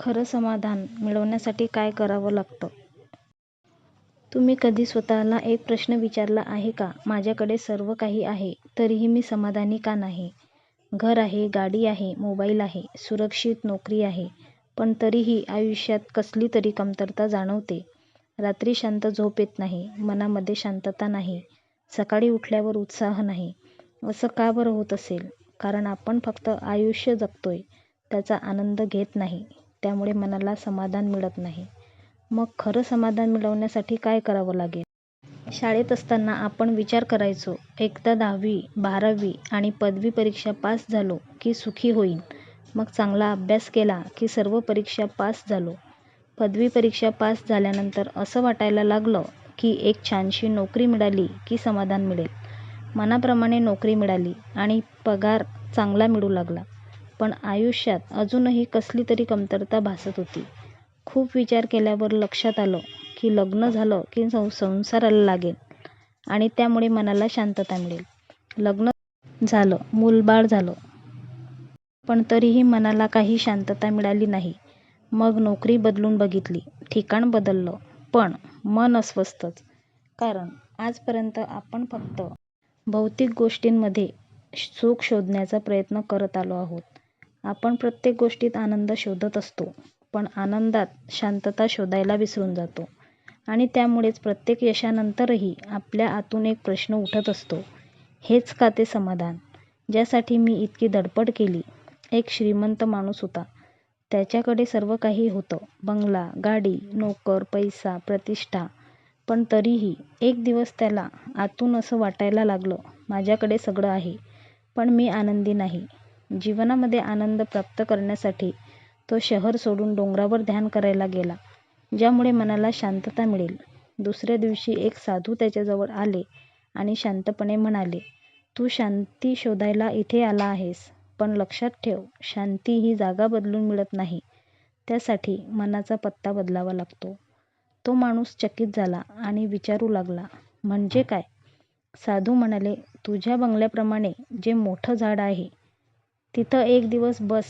खरं समाधान मिळवण्यासाठी काय करावं लागतं? तुम्ही कधी स्वतःला एक प्रश्न विचारला आहे का? माझ्याकडे सर्व काही आहे, तरीही मी समाधानी का नाही? घर आहे, गाडी आहे, मोबाईल आहे, सुरक्षित नोकरी आहे, पण तरीही आयुष्यात कसली तरी कमतरता जाणवते. रात्री शांत झोप येत नाही, मनामध्ये शांतता नाही, सकाळी उठल्यावर उत्साह नाही. असं का बरं होत असेल? कारण आपण फक्त आयुष्य जगतोय, त्याचा आनंद घेत नाही. त्यामुळे मनाला समाधान मिळत नाही. मग खरं समाधान मिळवण्यासाठी काय करावं लागेल? शाळेत असताना आपण विचार करायचो, एकदा दहावी, बारावी आणि पदवी परीक्षा पास झालो की सुखी होईन. मग चांगला अभ्यास केला की सर्व परीक्षा पास झालो. पदवी परीक्षा पास झाल्यानंतर असं वाटायला लागलं की एक छानशी नोकरी मिळाली की समाधान मिळेल. मनाप्रमाणे नोकरी मिळाली आणि पगार चांगला मिळू लागला. पण आयुष्यात अजूनही कसली तरी कमतरता भासत होती. खूप विचार केल्यावर लक्षात आलं की लग्न झालं की संसाराला लागेल आणि त्यामुळे मनाला शांतता मिळेल. लग्न झालं, मूलबाळ झालं. पण तरीही मनाला काही शांतता मिळाली नाही. मग नोकरी बदलून बघितली, ठिकाण बदललं, पण मन अस्वस्थच. कारण आजपर्यंत आपण फक्त भौतिक गोष्टींमध्ये सुख शोधण्याचा प्रयत्न करत आलो आहोत. आपण प्रत्येक गोष्टीत आनंद शोधत असतो, पण आनंदात शांतता शोधायला विसरून जातो. आणि त्यामुळेच प्रत्येक यशानंतरही आपल्या आतून एक प्रश्न उठत असतो, हेच का ते समाधान, ज्यासाठी मी इतकी धडपड केली? एक श्रीमंत माणूस होता. त्याच्याकडे सर्व काही होतं, बंगला, गाडी, नोकर, पैसा, प्रतिष्ठा. पण तरीही एक दिवस त्याला आतून असं वाटायला लागलं, माझ्याकडे सगळं आहे, पण मी आनंदी नाही. जीवनामध्ये आनंद प्राप्त करण्यासाठी तो शहर सोडून डोंगरावर ध्यान करायला गेला, ज्यामुळे मनाला शांतता मिळेल. दुसऱ्या दिवशी एक साधू त्याच्याजवळ आले आणि शांतपणे म्हणाले, तू शांती शोधायला इथे आला आहेस, पण लक्षात ठेव, शांती ही जागा बदलून मिळत नाही, त्यासाठी मनाचा पत्ता बदलावा लागतो. तो माणूस चकित झाला आणि विचारू लागला, म्हणजे काय? साधू म्हणाले, तुझ्या बंगल्याप्रमाणे जे मोठं झाड आहे, तिथं एक दिवस बस.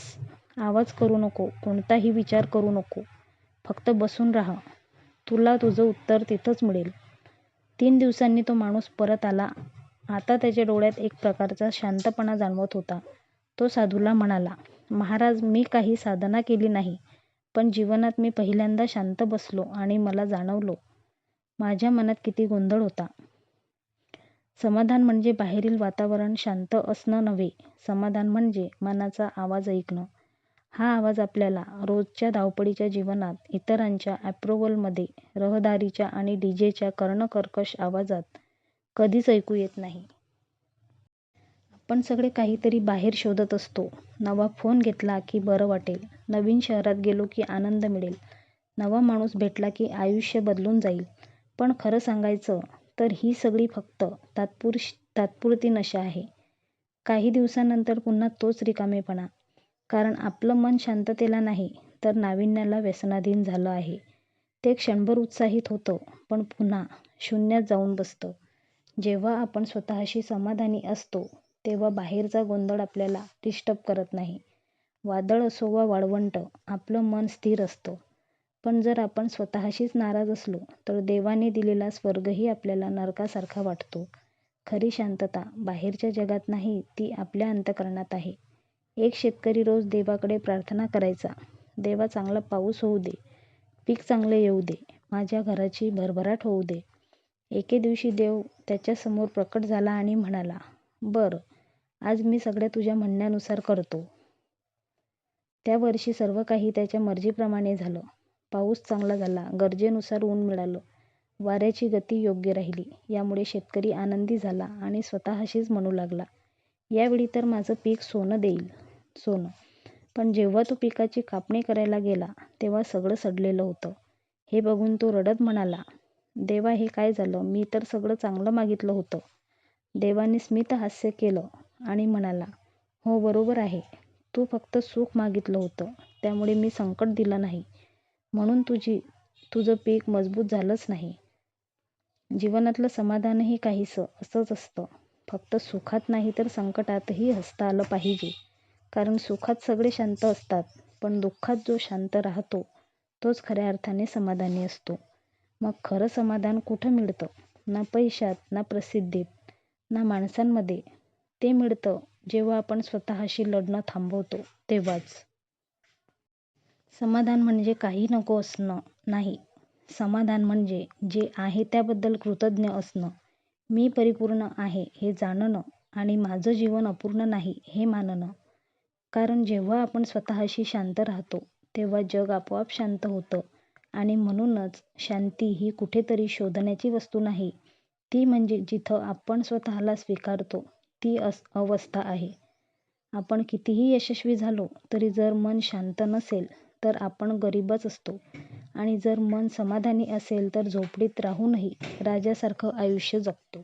आवाज करू नको, कोणताही विचार करू नको, फक्त बसून राहा. तुला तुझं उत्तर तिथंच मिळेल. तीन दिवसांनी तो माणूस परत आला. आता त्याच्या डोळ्यात एक प्रकारचा शांतपणा जाणवत होता. तो साधूला म्हणाला, महाराज मी काही साधना केली नाही, पण जीवनात मी पहिल्यांदा शांत बसलो आणि मला जाणवलं, माझ्या मनात किती गोंधळ होता. समाधान म्हणजे बाहेरील वातावरण शांत असणं नव्हे. समाधान म्हणजे मनाचा आवाज ऐकणं. हा आवाज आपल्याला रोजच्या धावपळीच्या जीवनात, इतरांच्या अप्रूव्हलमध्ये, रहदारीच्या आणि डीजेच्या कर्णकर्कश आवाजात कधीच ऐकू येत नाही. आपण सगळे काहीतरी बाहेर शोधत असतो. नवा फोन घेतला की बरं वाटेल, नवीन शहरात गेलो की आनंद मिळेल, नवा माणूस भेटला की आयुष्य बदलून जाईल. पण खरं सांगायचं तर ही सगळी फक्त तात्पुरती नशा आहे. काही दिवसानंतर पुन्हा तोच रिकामेपणा. कारण आपलं मन शांततेला नाही, तर नाविन्याला व्यसनाधीन झालं आहे. ते क्षणभर उत्साहित होतं, पण पुन्हा शून्यात जाऊन बसतं. जेव्हा आपण स्वतःशी समाधानी असतो, तेव्हा बाहेरचा गोंधळ आपल्याला डिस्टर्ब करत नाही. वादळ असो वा वाळवंट, आपलं मन स्थिर असतं. पण जर आपण स्वतःशीच नाराज असलो, तर देवाने दिलेला स्वर्गही आपल्याला नरकासारखा वाटतो. खरी शांतता बाहेरच्या जगात नाही, ती आपल्या अंतःकरणात आहे. एक शेतकरी रोज देवाकडे प्रार्थना करायचा, देवा चांगला पाऊस होऊ दे, पीक चांगले येऊ दे, माझ्या घराची भरभराट होऊ दे. एके दिवशी देव त्याच्यासमोर प्रकट झाला आणि म्हणाला, बरं, आज मी सगळं तुझ्या म्हणण्यानुसार करतो. त्या वर्षी सर्व काही त्याच्या मर्जीप्रमाणे झालं. पाऊस चांगला झाला, गरजेनुसार ऊन मिळालं, वाऱ्याची गती योग्य राहिली. यामुळे शेतकरी आनंदी झाला आणि स्वतःशीच म्हणू लागला, यावेळी तर माझं पीक सोनं देईल. सोनं. पण जेव्हा तो पिकाची कापणी करायला गेला, तेव्हा सगळं सडलेलं होतं. हे बघून तो रडत म्हणाला, देवा हे काय झालं, मी तर सगळं चांगलं मागितलं होतं. देवाने स्मितहास्य केलं आणि म्हणाला, हो बरोबर आहे, तू फक्त सुख मागितलं होतं, त्यामुळे मी संकट दिलं नाही, म्हणून तुझी तुझं पीक मजबूत झालंच नाही. जीवनातलं समाधानही काहीसं असंच असतं. फक्त सुखात नाही तर संकटातही हसता आलं पाहिजे. कारण सुखात सगळे शांत असतात, पण दुःखात जो शांत राहतो तोच खऱ्या अर्थाने समाधानी असतो. मग खरं समाधान कुठं मिळतं? ना पैशात, ना प्रसिद्धीत, ना माणसांमध्ये. ते मिळतं जेव्हा आपण स्वतःशी लढणं थांबवतो तेव्हाच. समाधान म्हणजे काही नको असणं नाही. समाधान म्हणजे जे आहे त्याबद्दल कृतज्ञ असणं. मी परिपूर्ण आहे हे जाणणं आणि माझं जीवन अपूर्ण नाही हे मानणं. कारण जेव्हा आपण स्वतःशी शांत राहतो तेव्हा जग आपोआप शांत होतं आणि म्हणूनच शांती ही कुठेतरी शोधण्याची वस्तू नाही, ती म्हणजे जिथं आपण स्वतःला स्वीकारतो ती अवस्था आहे. आपण कितीही यशस्वी झालो तरी जर मन शांत नसेल तर आपण गरीबच असतो आणि जर मन समाधानी असेल तर झोपडीत राहूनही राजासारखं आयुष्य जगतो.